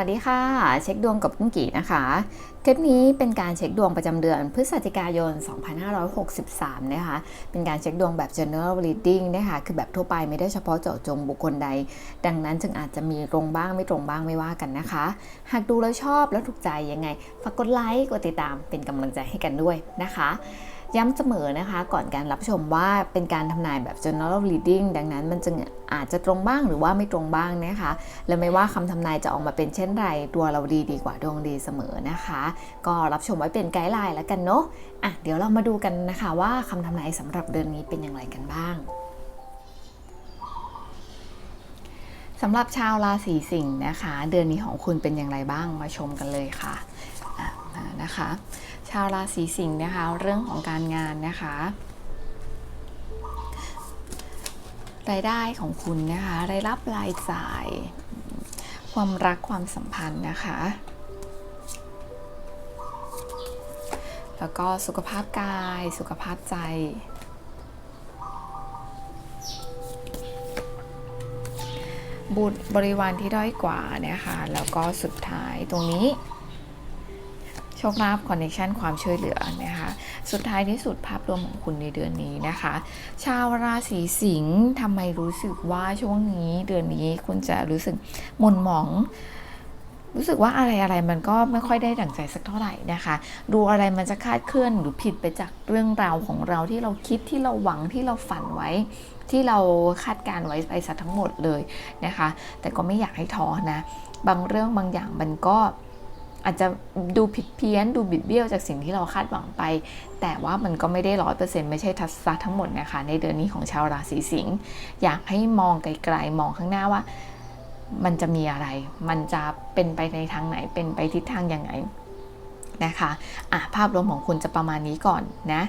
วัสดีค่ะ เช็คดวงกับกุ้งกี่นะคะ คลิปนี้เป็นการเช็คดวงประจำเดือนพฤศจิกายน 2563 นะคะ เป็นการเช็คดวงแบบ general reading นะคะ คือแบบทั่วไปไม่ได้เฉพาะเจาะจงบุคคลใด ดังนั้นจึงอาจจะมีตรงบ้างไม่ตรงบ้างไม่ว่ากันนะคะ หากดูแล้วชอบแล้วถูกใจยังไง ฝากกดไลค์ กดติดตามเป็นกำลังใจให้กันด้วยนะคะ ย้ำเสมอนะคะก่อนการรับชมว่าเป็นการทำนายแบบ general reading ดังนั้นมันจึงอาจจะตรงบ้างหรือว่าไม่ตรงบ้างนะคะ และไม่ว่าคำทำนายจะออกมาเป็นเช่นไรตัวเราดีดีกว่าดวงดีเสมอนะคะ ก็รับชมไว้เป็นไกด์ไลน์แล้วกันเนาะอะเดี๋ยวเรามาดูกันนะคะว่าคำทำนายสำหรับเดือนนี้เป็นอย่างไรกันบ้างสำหรับชาวราศีสิงห์นะคะ เดือนนี้ของคุณเป็นอย่างไรบ้างมาชมกันเลยค่ะอะมานะคะ ชาวราศีสิงห์นะคะ เรื่องของการงานนะคะรายได้ของคุณนะคะ รายรับรายจ่าย ความรักความสัมพันธ์นะคะ แล้วก็สุขภาพกาย สุขภาพใจ บุตรบริวารที่ด้อยกว่านะคะ แล้วก็สุดท้ายตรงนี้ โชคลาภคอนเนคชันความช่วยเหลือนะคะสุดท้ายที่สุดภาพรวมของคุณในเดือนนี้นะคะ ชาวราศีสิงห์ทำไมรู้สึกว่าช่วงนี้เดือนนี้คุณจะรู้สึกหม่นหมองรู้สึกว่าอะไรอะไรมันก็ไม่ค่อยได้ดั่งใจสักเท่าไหร่นะคะ ดูอะไรมันจะคาดเคลื่อนหรือผิดไปจากเรื่องราวของเราที่เราคิดที่เราหวังที่เราฝันไว้ ที่เราคาดการไว้ไปซะทั้งหมดเลยนะคะ แต่ก็ไม่อยากให้ท้อนะ บางเรื่องบางอย่างมันก็ อาจจะดูผิดเพี้ยนดูบิดเบี้ยวจากสิ่งที่เราคาดหวังไป แต่ว่ามันก็ไม่ได้ร้อยเปอร์เซ็นต์ไม่ใช่ทัศน์ทั้งหมดนะคะ ในเดือนนี้ของชาวราศีสิงห์อยากให้มองไกลๆ มองข้างหน้าว่า มันจะมีอะไร มันจะเป็นไปในทางไหนเป็นไปทิศทางยังไงนะคะอะภาพรวมของคุณจะประมาณนี้ก่อนนะ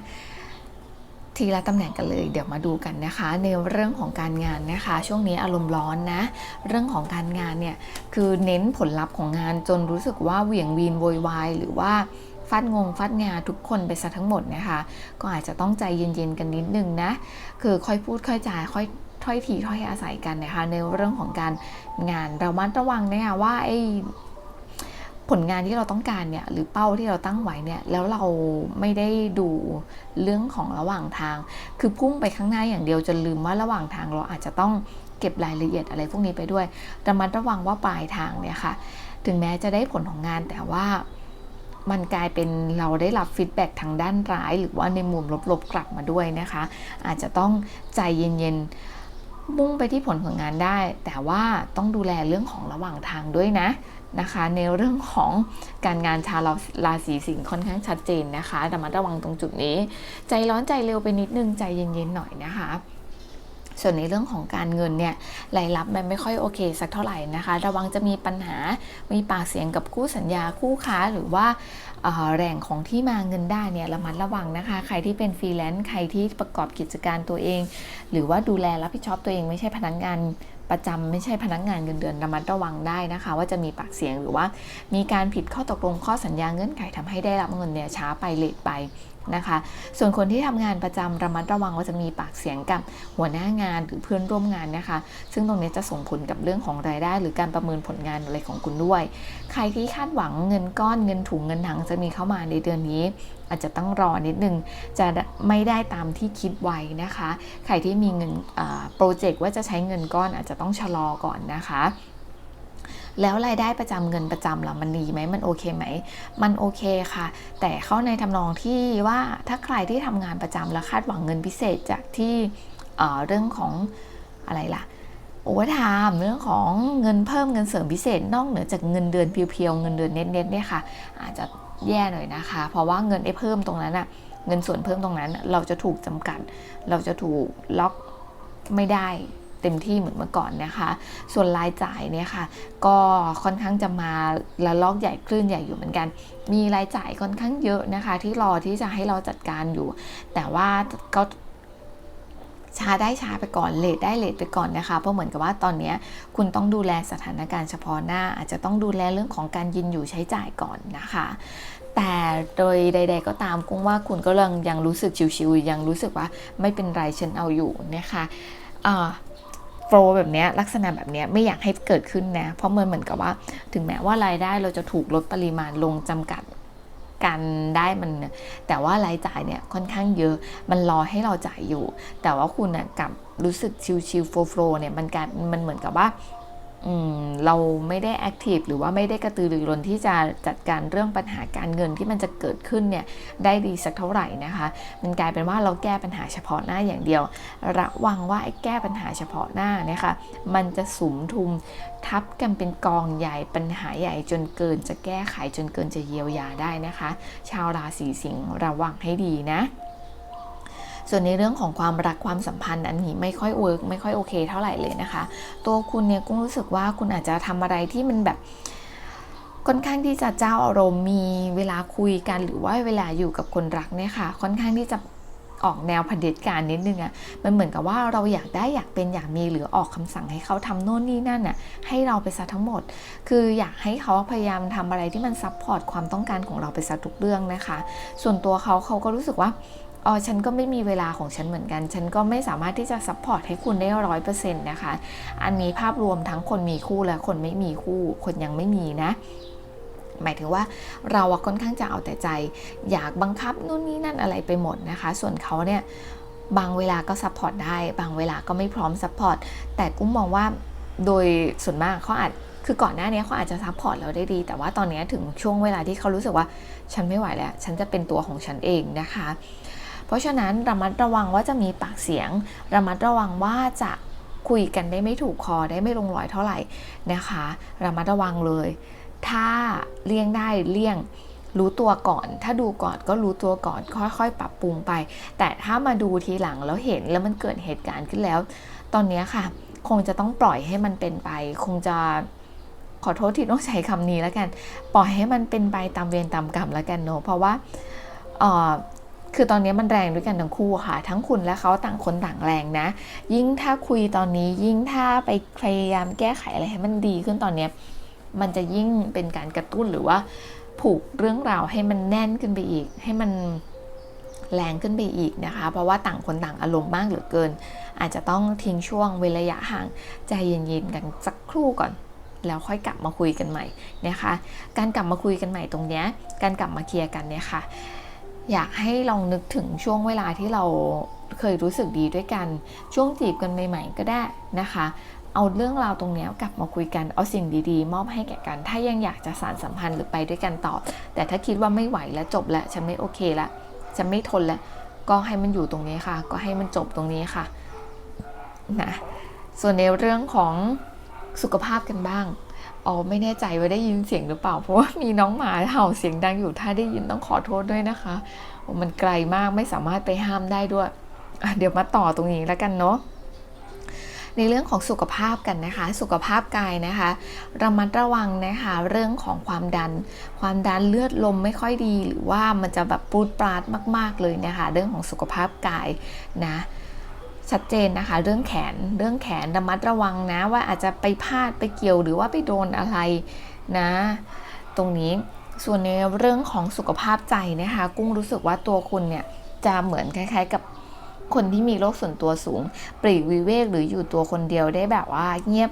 ทีละตำแหน่งกันเลยเดี๋ยวมาดูกันนะคะ ในเรื่องของการงานนะคะ ช่วงนี้อารมณ์ร้อนนะ เรื่องของการงานเนี่ยคือเน้นผลลัพธ์ของงานจนรู้สึกว่าเหวี่ยงวีนโวยวายหรือว่าฟาดงงฟาดงาทุกคนไปซะทั้งหมดนะคะ ก็อาจจะต้องใจเย็นๆกันนิดนึงนะ คือค่อยพูดค่อยจาค่อยถ้อยทีถ้อยอาศัยกันนะคะ ในเรื่องของการงานเรามัดระวังนะคะว่าไอ้ ผลงานที่เราต้องการเนี่ยหรือเป้าที่เราตั้งไว้เนี่ยแล้วเราไม่ได้ดูเรื่องของระหว่างทาง คือพุ่งไปข้างหน้าอย่างเดียวจนลืมว่าระหว่างทางเราอาจจะต้องเก็บรายละเอียดอะไรพวกนี้ไปด้วยระมัดระวังว่าปลายทางเนี่ยค่ะ ถึงแม้จะได้ผลของงานแต่ว่ามันกลายเป็นเราได้รับฟีดแบ็กทางด้านร้าย หรือว่าในมุมลบๆกลับมาด้วยนะคะ อาจจะต้องใจเย็นๆมุ่งไปที่ผลของงานได้ แต่ว่าต้องดูแลเรื่องของระหว่างทางด้วยนะ นะคะ ในเรื่องของการงานชาวราศีสิงห์ค่อนข้างชัดเจนนะคะแต่มาระวังตรงจุดนี้ ใจร้อนใจเร็วไปนิดนึงใจเย็นๆหน่อยนะคะส่วนในเรื่องของการเงินเนี่ยรายรับมันไม่ค่อยโอเคสักเท่าไหร่นะคะ ระวังจะมีปัญหา มีปากเสียงกับคู่สัญญาคู่ค้าหรือว่าแหล่งของที่มาเงินได้เนี่ยระมัดระวังนะคะ ใครที่เป็นฟรีแลนซ์ใครที่ประกอบกิจการตัวเอง หรือว่าดูแลรับผิดชอบตัวเองไม่ใช่พนักงาน ประจำไม่ใช่พนักงานเงินเดือนระมัดระวังได้นะคะ ว่าจะมีปากเสียงหรือว่า มีการผิดข้อตกลงข้อสัญญาเงื่อนไขทำให้ได้รับเงินเนี่ยช้าไปเลทไปนะคะ ส่วนคนที่ทำงานประจำระมัดระวังว่าจะมีปากเสียงกับหัวหน้างานหรือเพื่อนร่วมงานนะคะ ซึ่งตรงนี้จะส่งผลกับเรื่องของรายได้ หรือการประเมินผลงานอะไรของคุณด้วย ใครที่คาดหวังเงินก้อนเงินถุงเงินถังจะมีเข้ามาในเดือนนี้ อาจจะต้องรอนิดนึงจะไม่ได้ตามที่คิดไว้นะคะ ใครที่มีเงินโปรเจกต์ว่าจะใช้เงินก้อนอาจจะต้องชะลอก่อนนะคะแล้วรายได้ประจำเงินประจำล่ะมันดีไหมมันโอเคไหม มันโอเคค่ะ แต่เข้าในทำนองที่ว่าถ้าใครที่ทำงานประจำแล้วคาดหวังเงินพิเศษจากที่เเรื่องของอะไรล่ะโอเวอร์ไทม์เรื่องของเงินเพิ่มเงินเสริมพิเศษนอกเหนือจากเงินเดือนเพียวๆเงินเดือนเน็ตๆเนี่ยค่ะ อาจจะ แย่หน่อยนะคะ เพราะว่าเงินไอ้เพิ่มตรงนั้นอะเงินส่วนเพิ่มตรงนั้น เราจะถูกจำกัด เราจะถูกล็อกไม่ได้เต็มที่เหมือนเมื่อก่อนนะคะ ส่วนรายจ่ายเนี่ยค่ะ ก็ค่อนข้างจะมาละลอกใหญ่คลื่นใหญ่อยู่เหมือนกัน มีรายจ่ายค่อนข้างเยอะนะคะ ที่รอที่จะให้เราจัดการอยู่ แต่ว่าก็ ช้าได้ช้าไปก่อนเลทได้เลทไปก่อนนะคะ เพราะเหมือนกับว่าตอนนี้คุณต้องดูแลสถานการณ์เฉพาะหน้า อาจจะต้องดูแลเรื่องของการยินอยู่ใช้จ่ายก่อนนะคะ แต่โดยใด ๆ ก็ตามกุ้งว่าคุณก็ยังยังรู้สึกชิวๆยังรู้สึกว่าไม่เป็นไรฉันเอาอยู่นะคะโฟล์แบบนี้ลักษณะแบบนี้ไม่อยากให้เกิดขึ้นนะ เพราะมันเหมือนกับว่า ถึงแม้ว่ารายได้เราจะถูกลดปริมาณลงจำกัด การได้มันแต่ว่ารายจ่ายเนี่ยค่อนข้างเยอะมันรอให้เราจ่ายอยู่ แต่ว่าคุณนะกลับรู้สึกชิลๆโฟล์โฟล์เนี่ยมันการมันเหมือนกับว่า เราไม่ได้แอคทีฟหรือว่าไม่ได้กระตือรือร้นที่จะจัดการเรื่องปัญหาการเงินที่มันจะเกิดขึ้นเนี่ยได้ดีสักเท่าไหร่นะคะ มันกลายเป็นว่าเราแก้ปัญหาเฉพาะหน้าอย่างเดียว ระวังว่าไอ้แก้ปัญหาเฉพาะหน้านี่ค่ะมันจะสุมทุมทับกันเป็นกองใหญ่ปัญหาใหญ่จนเกินจะแก้ไขจนเกินจะเยียวยาได้นะคะ ชาวราศีสิงห์ระวังให้ดีนะ ส่วนในเรื่องของความรักความสัมพันธ์อันนี้ไม่ค่อยเวิร์กไม่ค่อยโอเคเท่าไหร่เลยนะคะ ตัวคุณเนี่ยกุ้งรู้สึกว่าคุณอาจจะทำอะไรที่มันแบบค่อนข้างที่จะเจ้าอารมณ์มีเวลาคุยกันหรือว่าเวลาอยู่กับคนรักเนี่ยค่ะ ค่อนข้างที่จะออกแนวเผด็จการนิดนึงอะ่ะ มันเหมือนกับว่าเราอยากได้อยากเป็นอยากมีหรือออกคำสั่งให้เขาทำโน่นนี่นั่นน่ะ ให้เราไปซะทั้งหมด คืออยากให้เขาพยายามทำอะไรที่มันซับพอร์ตความต้องการของเราไปซะทุกเรื่องนะคะ ส่วนตัวเขาเขาก็รู้สึกว่า อ๋อฉันก็ไม่มีเวลาของฉันเหมือนกัน ฉันก็ไม่สามารถที่จะซัพพอร์ตให้คุณได้ร้อยเปอร์เซ็นต์นะคะ อันนี้ภาพรวมทั้งคนมีคู่และคนไม่มีคู่ คนยังไม่มีนะ หมายถึงว่าเราค่อนข้างจะเอาแต่ใจ อยากบังคับนู่นนี่นั่นอะไรไปหมดนะคะ ส่วนเขาเนี่ยบางเวลาก็ซัพพอร์ตได้ บางเวลาก็ไม่พร้อมซัพพอร์ต แต่กุ้งมองว่าโดยส่วนมากเขาอาจ คือก่อนหน้านี้เขาอาจจะซัพพอร์ตเราได้ดี แต่ว่าตอนนี้ถึงช่วงเวลาที่เขารู้สึกว่า ฉันไม่ไหวแล้ว ฉันจะเป็นตัวของฉันเองนะคะ เพราะฉะนั้นระมัดระวังว่าจะมีปากเสียง ระมัดระวังว่าจะคุยกันได้ไม่ถูกคอได้ไม่ลงรอยเท่าไหร่นะคะ ระมัดระวังเลย ถ้าเลี่ยงได้เลี่ยงรู้ตัวก่อน ถ้าดูก่อนก็รู้ตัวก่อน ค่อยๆ ปรับปรุงไป แต่ถ้ามาดูทีหลังแล้วเห็นแล้วมันเกิดเหตุการณ์ขึ้นแล้ว ตอนนี้ค่ะ คงจะต้องปล่อยให้มันเป็นไป คงจะขอโทษที่ต้องใช้คำนี้แล้วกัน ปล่อยให้มันเป็นไปตามเวรตามกรรมแล้วกันเนอะเพราะว่า คือตอนนี้มันแรงด้วยกันทั้งคู่ค่ะ ทั้งคุณและเขาต่างคนต่างแรงนะ ยิ่งถ้าคุยตอนนี้ยิ่งถ้าไปพยายามแก้ไขอะไรให้มันดีขึ้นตอนนี้มันจะยิ่งเป็นการกระตุ้นหรือว่า ผูกเรื่องราวให้มันแน่นขึ้นไปอีก ให้มันแรงขึ้นไปอีกนะคะ เพราะว่าต่างคนต่างอารมณ์มากเหลือเกิน อาจจะต้องทิ้งช่วงเวลาระยะห่างใจเย็นๆกันสักครู่ก่อนแล้วค่อยกลับมาคุยกันใหม่นะคะ การกลับมาคุยกันใหม่ตรงเนี้ย การกลับมาเคลียร์กันเนี่ยค่ะ อยากให้ลองนึกถึงช่วงเวลาที่เราเคยรู้สึกดีด้วยกัน ช่วงจีบกันใหม่ ๆ ก็ได้นะคะ เอาเรื่องราวตรงนี้กลับมาคุยกัน เอาสิ่งดีๆ มอบให้แก่กัน ถ้ายังอยากจะสานสัมพันธ์หรือไปด้วยกันต่อ แต่ถ้าคิดว่าไม่ไหวแล้วจบแล้วฉันไม่โอเคแล้วฉันไม่ทนแล้วก็ให้มันอยู่ตรงนี้ค่ะ ก็ให้มันจบตรงนี้ค่ะนะส่วนในเรื่องของสุขภาพกันบ้าง อ๋อไม่แน่ใจว่าได้ยินเสียงหรือเปล่า เพราะว่ามีน้องหมาเห่าเสียงดังอยู่ถ้าได้ยินต้องขอโทษด้วยนะคะ มันไกลมากไม่สามารถไปห้ามได้ด้วย เดี๋ยวมาต่อตรงนี้แล้วกันเนาะในเรื่องของสุขภาพกันนะคะ สุขภาพกายนะคะระมัดระวังนะคะเรื่องของความดัน ความดันเลือดลมไม่ค่อยดี หรือว่ามันจะแบบปูดปราดมาก ๆเลยนะคะ เรื่องของสุขภาพกายนะ ชัดเจนนะคะ เรื่องแขนเรื่องแขนระมัดระวังนะ ว่าอาจจะไปพลาดไปเกี่ยวหรือว่าไปโดนอะไรนะ ตรงนี้ส่วนในเรื่องของสุขภาพใจนะคะ กุ้งรู้สึกว่าตัวคุณเนี่ยจะเหมือนคล้ายๆกับคนที่มีโรคส่วนตัวสูงปลีกวิเวกหรืออยู่ตัวคนเดียวได้แบบว่าเงียบ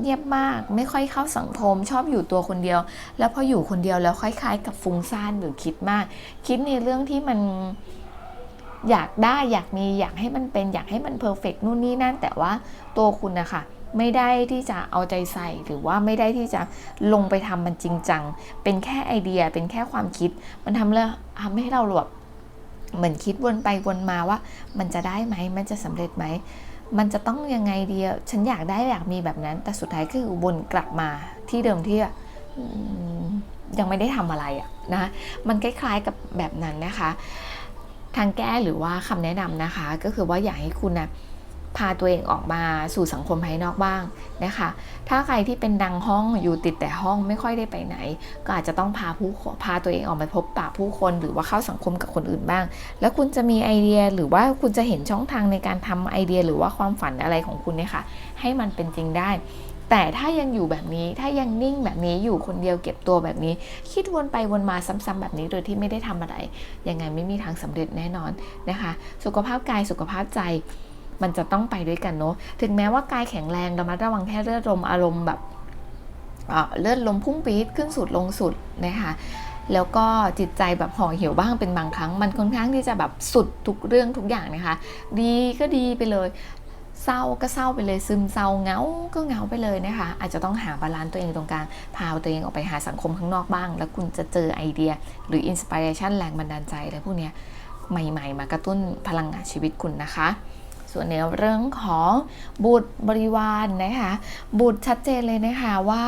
เงียบมาก ไม่ค่อยเข้าสังคม ชอบอยู่ตัวคนเดียว แล้วพออยู่คนเดียวแล้วคล้าย ๆ กับฟุ้งซ่านหรือคิดมาก คิดในเรื่องที่มัน อยากได้อยากมีอยากให้มันเป็นอยากให้มันเพอร์เฟกนู่นนี่นั่น แต่ว่าตัวคุณนะคะไม่ได้ที่จะเอาใจใส่หรือว่าไม่ได้ที่จะลงไปทำมันจริงจัง เป็นแค่ไอเดียเป็นแค่ความคิด มันทำแล้วทำให้เราแบบเหมือนคิดวนไปวนมาว่า มันจะได้ไหมมันจะสำเร็จไหมมันจะต้องยังไงเดีอะฉันอยากได้อยากมีแบบนั้น แต่สุดท้ายคือวนกลับมาที่เดิมที่ยังไม่ได้ทำอะไรอะนะมันคล้ายๆกับแบบนั้นนะคะ ทางแก้หรือว่าคำแนะนำนะคะ ก็คือว่าอยากให้คุณนะพาตัวเองออกมาสู่สังคมภายนอกบ้างนะคะ ถ้าใครที่เป็นดังห้องอยู่ติดแต่ห้องไม่ค่อยได้ไปไหน ก็อาจจะต้องพาผู้พาตัวเองออกมาพบปะผู้คนหรือว่าเข้าสังคมกับคนอื่นบ้าง แล้วคุณจะมีไอเดียหรือว่าคุณจะเห็นช่องทางในการทำไอเดีย หรือว่าความฝันอะไรของคุณเนี่ยค่ะ ให้มันเป็นจริงได้ แต่ถ้ายังอยู่แบบนี้ถ้ายังนิ่งแบบนี้อยู่คนเดียวเก็บตัวแบบนี้ คิดวนไปวนมาซ้ำๆแบบนี้โดยที่ไม่ได้ทำอะไร ยังไงไม่มีทางสำเร็จแน่นอนนะคะ สุขภาพกายสุขภาพใจมันจะต้องไปด้วยกันเนาะถึงแม้ว่ากายแข็งแรงระมัดระวังแค่เลือดลมอารมณ์แบบเเลือดลมพุ่งปี๊ดขึ้นสุดลงสุดนะคะแล้วก็จิตใจแบบห่อเหี่ยวบ้างเป็นบางครั้ง มันค่อนข้างที่จะแบบสุดทุกเรื่องทุกอย่างนะคะ ดีก็ดีไปเลย เศร้าก็เศร้าไปเลยซึมเศร้าเงาก็เงาไปเลยนะคะ อาจจะต้องหาบาลานซ์ตัวเองตรงกลางพาตัวเองออกไปหาสังคมข้างนอกบ้าง แล้วคุณจะเจอไอเดีย หรืออินสปิเรชันแรงบันดาลใจอะไรพวกนี้ใหม่ ๆ มากระตุ้นพลังงานชีวิตคุณนะคะ ส่วนในเรื่องของบุตรบริวารนะคะบุตรชัดเจนเลยนะคะว่า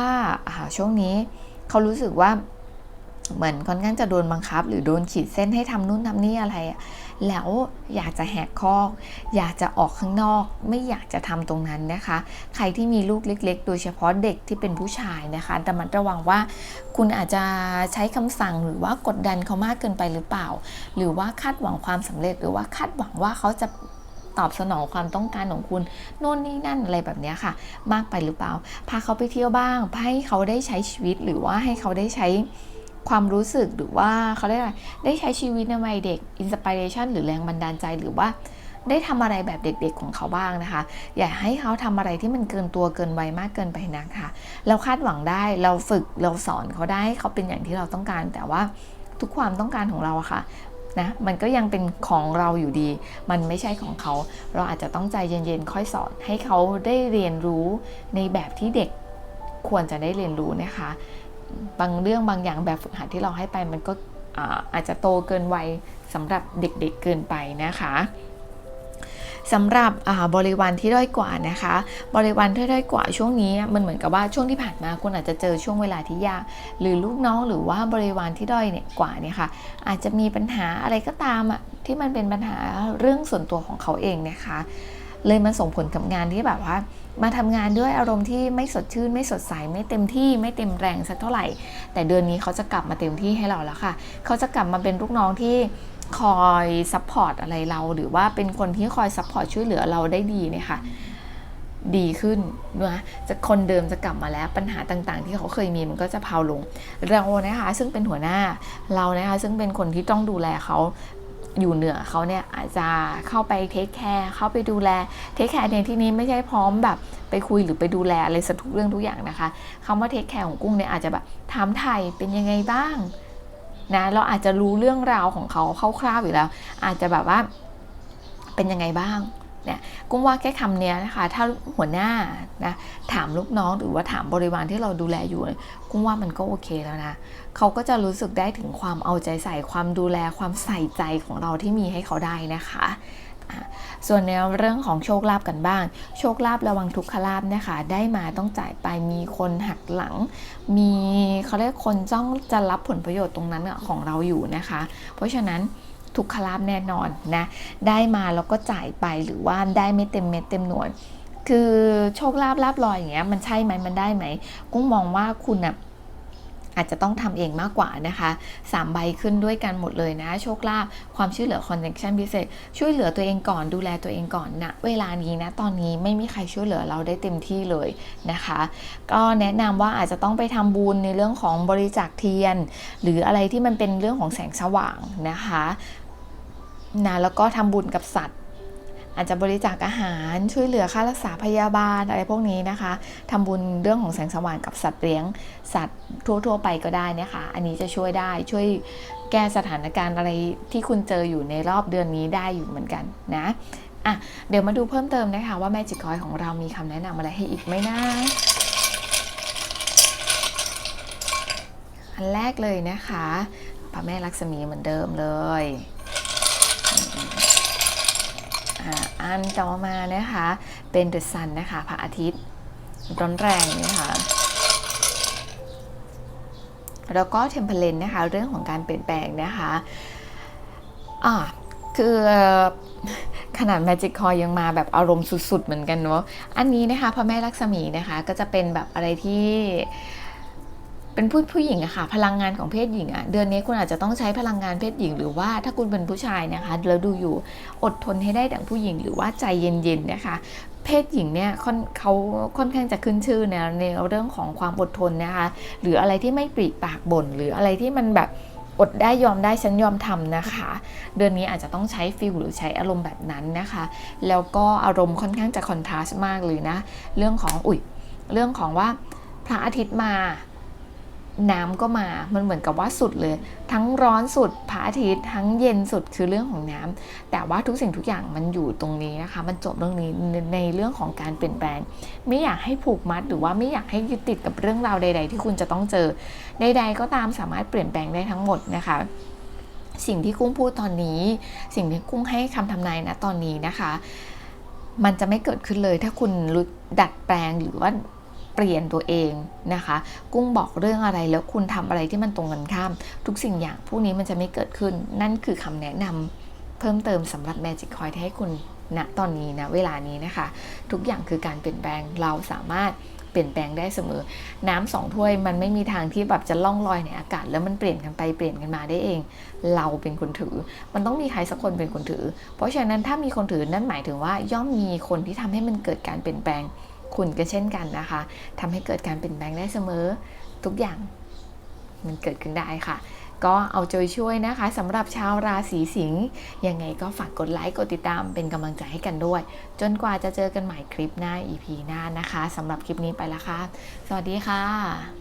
อ่าช่วงนี้เขารู้สึกว่า เหมือนค่อนข้างจะโดนบังคับ หรือโดนขีดเส้นให้ทำนู่นทำนี่อะไร แล้วอยากจะแหกคอกอยากจะออกข้างนอก ไม่อยากจะทำตรงนั้นนะคะ ใครที่มีลูกเล็ก ๆ โดยเฉพาะเด็กที่เป็นผู้ชายนะคะระมัดระวังว่าคุณอาจจะใช้คำสั่งหรือว่ากดดันเขามากเกินไปหรือเปล่า หรือว่าคาดหวังความสำเร็จ หรือว่าคาดหวังว่าเขาจะตอบสนองความต้องการของคุณโน่นนี่นั่นอะไรแบบนี้ค่ะ มากไปหรือเปล่า พาเขาไปเที่ยวบ้างให้เขาได้ใช้ชีวิตหรือว่าให้เขาได้ใช้ ความรู้สึกหรือว่าเขาได้อะไรได้ใช้ชีวิตในวัยเด็กอินสปิเรชันหรือแรงบันดาลใจหรือว่าได้ทำอะไรแบบเด็กๆของเขาบ้างนะคะ อย่าให้เขาทำอะไรที่มันเกินตัวเกินวัยมากเกินไปนะคะ เราคาดหวังได้เราฝึกเราสอนเขาได้ให้เขาเป็นอย่างที่เราต้องการ แต่ว่าทุกความต้องการของเราอะค่ะนะมันก็ยังเป็นของเราอยู่ดี มันไม่ใช่ของเขา เราอาจจะต้องใจเย็นๆค่อยสอน ให้เขาได้เรียนรู้ในแบบที่เด็กควรจะได้เรียนรู้นะคะ บางเรื่องบางอย่างแบบฝึกหัดที่เราให้ไปมันก็อาอาจจะโตเกินวัยสำหรับเด็กๆเเกินไปนะคะสำหรับบริวารที่ด้อยกว่านะคะ บริวารที่ด้อยกว่าช่วงนี้มันเหมือนกับว่าช่วงที่ผ่านมาคุณอาจจะเจอช่วงเวลาที่ยากหรือลูกน้องหรือว่าบริวารที่ด้อยเนี่ยกว่าเนี่ยค่ะอาจจะมีปัญหาอะไรก็ตามอะที่มันเป็นปัญหาเรื่องส่วนตัวของเขาเองนะคะ เลยมันส่งผลกับงานที่แบบว่า มาทำงานด้วยอารมณ์ที่ไม่สดชื่น ไม่สดใสไม่เต็มที่ไม่เต็มแรงสักเท่าไหร่ แต่เดือนนี้เขาจะกลับมาเต็มที่ให้เราแล้วค่ะ เขาจะกลับมาเป็นลูกน้องที่คอยซัพพอร์ตอะไรเรา หรือว่าเป็นคนที่คอยซัพพอร์ตช่วยเหลือเราได้ดีเนี่ยค่ะดีขึ้นนะจะคนเดิมจะกลับมาแล้วปัญหาต่างๆ ที่เขาเคยมีมันก็จะเพาลงเรานะคะซึ่งเป็นหัวหน้าเรานะคะซึ่งเป็นคนที่ต้องดูแลเขา อยู่เหนือเขาเนี่ยอาจจะเข้าไปเทคแคร์เข้าไปดูแลเทคแคร์ในที่นี้ไม่ใช่พร้อมแบบไปคุยหรือไปดูแลอะไรสักทุกเรื่องทุกอย่างนะคะคำว่าเทคแคร์ของกุ้งเนี่ยอาจจะแบบถามไทยเป็นยังไงบ้างนะเราอาจจะรู้เรื่องราวของเขาคร่าวๆอยู่แล้ว อาจจะแบบว่าเป็นยังไงบ้าง เนี่ยกุ้งว่าแค่คำนี้นะคะ ถ้าหัวหน้านะถามลูกน้องหรือว่าถามบริวารที่เราดูแลอยู่ กุ้งว่ามันก็โอเคแล้วนะเขาก็จะรู้สึกได้ถึงความเอาใจใส่ความดูแลความใส่ใจของเราที่มีให้เขาได้นะคะส่วนในเรื่องของโชคลาภกันบ้าง โชคลาภระวังทุกขลาภนะคะ ได้มาต้องจ่ายไปมีคนหักหลัง มีเขาเรียกคนจ้องจะรับผลประโยชน์ตรงนั้นของเราอยู่นะคะ เพราะฉะนั้น ทุกขลาภแน่นอนนะ ได้มาแล้วก็จ่ายไปหรือว่าได้ไม่เต็มเม็ดเต็มหน่วย คือโชคลาภลาบลอยอย่างเงี้ยมันใช่ไหมมันได้ไหมกุ้งมองว่าคุณอะอาจจะต้องทำเองมากกว่านะคะ3ใบขึ้นด้วยกันหมดเลยนะ โชคลาภความช่วยเหลือคอนเนคชั่นพิเศษช่วยเหลือตัวเองก่อนดูแลตัวเองก่อนนะเวลานี้นะตอนนี้ไม่มีใครช่วยเหลือเราได้เต็มที่เลยนะคะ ก็แนะนำว่าอาจจะต้องไปทำบุญในเรื่องของบริจาคเทียน หรืออะไรที่มันเป็นเรื่องของแสงสว่างนะคะ นะแล้วก็ทำบุญกับสัตว์ อาจจะบริจาคอาหารช่วยเหลือค่ารักษาพยาบาลอะไรพวกนี้นะคะทำบุญเรื่องของแสงสว่างกับสัตว์เลี้ยง สัตว์ทั่ว ๆ ไปก็ได้นะคะ อันนี้จะช่วยได้ช่วยแก้สถานการณ์อะไรที่คุณเจออยู่ในรอบเดือนนี้ได้อยู่เหมือนกันนะอะเดี๋ยวมาดูเพิ่มเติมนะคะว่าแม่จิกคอยของเรามีคำแนะนำอะไรให้อีกไหมนะอันแรกเลยนะคะพระแม่ลักษมีเหมือนเดิมเลย อันต่อมานะคะ เป็นเดอะซันนะคะพระอาทิตย์ร้อนแรงนะคะแล้วก็เทมเพลนนะคะ เรื่องของการเปลี่ยนแปลงนะคะอ่าคือขนาด Magic c o ยังมาแบบอารมณ์สุดๆเหมือนกันเนาะอันนี้นะคะพระแม่ลักษมีนะคะก็จะเป็นแบบอะไรที่ เป็นผู้ผู้หญิงอะค่ะ พลังงานของเพศหญิงอะเดือนนี้คุณอาจจะต้องใช้พลังงานเพศหญิง หรือว่าถ้าคุณเป็นผู้ชายนะคะแล้วดูอยู่อดทนให้ได้ดังผู้หญิงหรือว่าใจเย็นๆนะคะเพศหญิงเนี่ยเขาค่อนข้างจะขึ้นชื่อในเรื่องของความอดทนนะคะหรืออะไรที่ไม่ปรีปากบ่นหรืออะไรที่มันแบบอดได้ยอมได้ฉันยอมทำนะคะ เดือนนี้อาจจะต้องใช้ฟิลหรือใช้อารมณ์แบบนั้นนะคะ แล้วก็อารมณ์ค่อนข้างจะคอนทราสต์มากเลยนะ เรื่องของ อุ๊ย เรื่องของว่าพระอาทิตย์มา น้ำก็มา มันเหมือนกับว่าสุดเลย ทั้งร้อนสุดพระอาทิตย์ ทั้งเย็นสุดคือเรื่องของน้ำแต่ว่าทุกสิ่งทุกอย่างมันอยู่ตรงนี้นะคะ มันจบเรื่องนี้ในเรื่องของการเปลี่ยนแปลง ไม่อยากให้ผูกมัด หรือว่าไม่อยากให้ยึดติดกับเรื่องราวใด ๆ ที่คุณจะต้องเจอ ใด ๆ ก็ตามสามารถเปลี่ยนแปลงได้ทั้งหมดนะคะสิ่งที่กุ้งพูดตอนนี้ สิ่งที่กุ้งให้คำทำนายนะตอนนี้นะคะ มันจะไม่เกิดขึ้นเลยถ้าคุณดัดแปลงหรือว่า ปลี่ยนตัวเองนะคะ กุ้งบอกเรื่องอะไรแล้วคุณทำอะไรที่มันตรงกันข้าม ทุกสิ่งอย่างพวกนี้มันจะไม่เกิดขึ้น นั่นคือคำแนะนำเพิ่มเติมสำหรับ Magic Coin ที่ให้คุณณตอนนี้นะเวลานี้นะคะ ทุกอย่างคือการเปลี่ยนแปลงเราสามารถเปลี่ยนแปลงได้เสมอ น้ำสองถ้วยมันไม่มีทางที่แบบจะล่องลอยในอากาศ แล้วมันเปลี่ยนกันไปเปลี่ยนกันมาได้เอง เราเป็นคนถือ มันต้องมีใครสักคนเป็นคนถือ เพราะฉะนั้นถ้ามีคนถือนั่นหมายถึงว่าย่อมมีคนที่ทำให้มันเกิดการเปลี่ยนแปลง คุณก็เช่นกันนะคะทำให้เกิดการเปลี่ยนแปลงได้เสมอทุกอย่างมันเกิดขึ้นได้ค่ะ ก็เอาใจช่วยนะคะสำหรับชาวราศีสิงห์ยังไงก็ฝากกดไลค์กดติดตามเป็นกำลังใจให้กันด้วย จนกว่าจะเจอกันใหม่คลิปหน้า EP หน้านะคะสำหรับคลิปนี้ไปละค่ะ สวัสดีค่ะ